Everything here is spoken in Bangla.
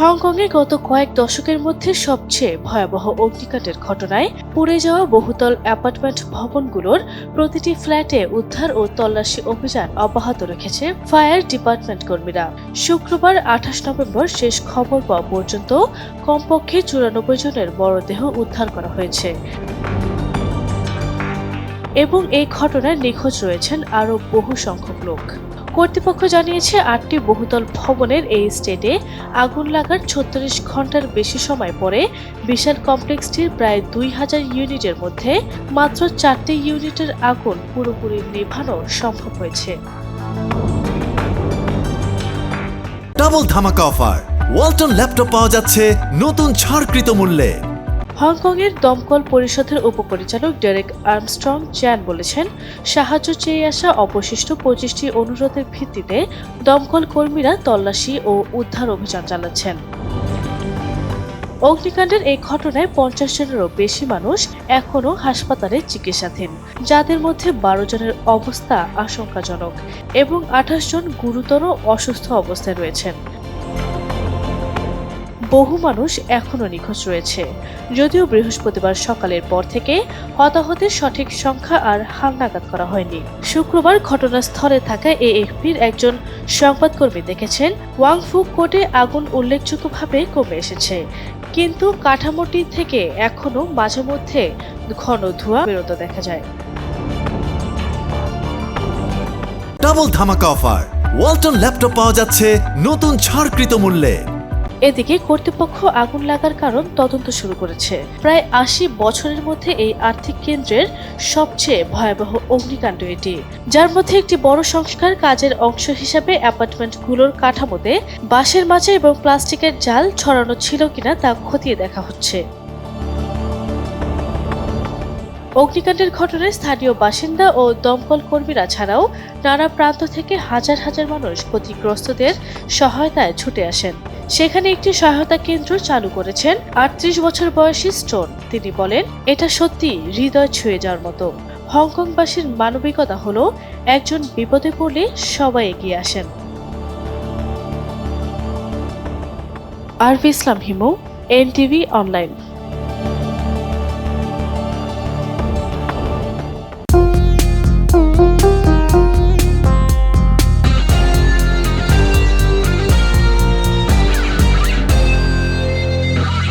হংকংয়ে গত কয়েক দশকের মধ্যে সবচেয়ে ভয়াবহ অগ্নিকাণ্ডের ঘটনায় পুড়ে যাওয়া বহুতল অ্যাপার্টমেন্ট ভবনগুলোর প্রতিটি ফ্ল্যাটে উদ্ধার ও তল্লাশি অভিযান অব্যাহত রেখেছে ফায়ার ডিপার্টমেন্ট কর্মীরা। শুক্রবার আঠাশ নভেম্বর শেষ খবর পাওয়া পর্যন্ত কমপক্ষে চুরানব্বই জনের মরদেহ উদ্ধার করা হয়েছে। এবং এই ঘটনায় নিখোঁজ রয়েছেন আরও বহু সংখ্যক লোক। কর্তৃপক্ষ জানিয়েছে, আটটি বহুতল ভবনের এই স্টেটে আগুন লাগার ছত্রিশ ঘণ্টার বেশি সময় পরে বিশাল কমপ্লেক্সটির প্রায় দুই হাজার ইউনিটের মধ্যে মাত্র চারটি ইউনিটের আগুন পুরোপুরি নেভানো সম্ভব হয়েছে। ডাবল ধামাকা অফার। ওয়ালটন ল্যাপটপ পাওয়া যাচ্ছে নতুন ছাড়কৃত মূল্যে। হংকংয়ের দমকল পরিষদের উপপরিচালক ডেরেক আর্মস্ট্রং চ্যান বলেছেন, সাহায্য চেয়ে আসা অবশিষ্ট পঁচিশটি অনুরোধের ভিত্তিতে দমকল কর্মীরা তল্লাশি ও উদ্ধার অভিযান চালাচ্ছেন। অগ্নিকাণ্ডের এই ঘটনায় পঞ্চাশ জনেরও বেশি মানুষ এখনও হাসপাতালে চিকিৎসাধীন, যাদের মধ্যে বারো জনের অবস্থা আশঙ্কাজনক এবং আঠাশ জন গুরুতর অসুস্থ অবস্থায় রয়েছেন। বহু মানুষ এখনও নিখোঁজ রয়েছে। যদিও বৃহস্পতিবার সকালের পর থেকে হতাহতের সঠিক সংখ্যা আর হালনাগাদ করা হয়নি। শুক্রবার ঘটনাস্থলে থাকা এএফপির একজন সংবাদকর্মী দেখেছেন, ওয়াংফু কোটে আগুন উল্লেখযোগ্যভাবে কমে এসেছে। কিন্তু কাঠামোটি থেকে এখনও মাঝে মধ্যে ঘন ধোঁয়া বেরোতে দেখা যায়। ডাবল ধামাকা অফার। ওয়ালটন ল্যাপটপ পাওয়া যাচ্ছে নতুন ছাড়কৃত মূল্যে। এদিকে কর্তৃপক্ষ আগুন লাগার কারণ তদন্ত শুরু করেছে। প্রায় আশি বছরের মধ্যে এই আর্থিক কেন্দ্রের সবচেয়ে ভয়াবহ অগ্নিকাণ্ড এটি। যার মধ্যে একটি বড় সংস্কার কাজের অংশ হিসাবে অ্যাপার্টমেন্টগুলোর কাঠামোতে বাঁশের মাচা এবং প্লাস্টিকের জাল ছড়ানো ছিল কিনা তা খতিয়ে দেখা হচ্ছে। অগ্নিকাণ্ডের ঘটনায় স্থানীয় বাসিন্দা ও দমকল কর্মীরা ছাড়াও নানা প্রান্ত থেকে হাজার হাজার মানুষ ক্ষতিগ্রস্তদের সহায়তায় ছুটে আসেন। সেখানে একটি সহায়তা কেন্দ্র চালু করেছেন আটত্রিশ বছর বয়সী স্টোন। তিনি বলেন, এটা সত্যি হৃদয় ছুঁয়ে যাওয়ার মতো। হংকংবাসীর মানবিকতা হলো একজন বিপদে পড়লে সবাই এগিয়ে আসেন। R V Islam Himu, NTV online.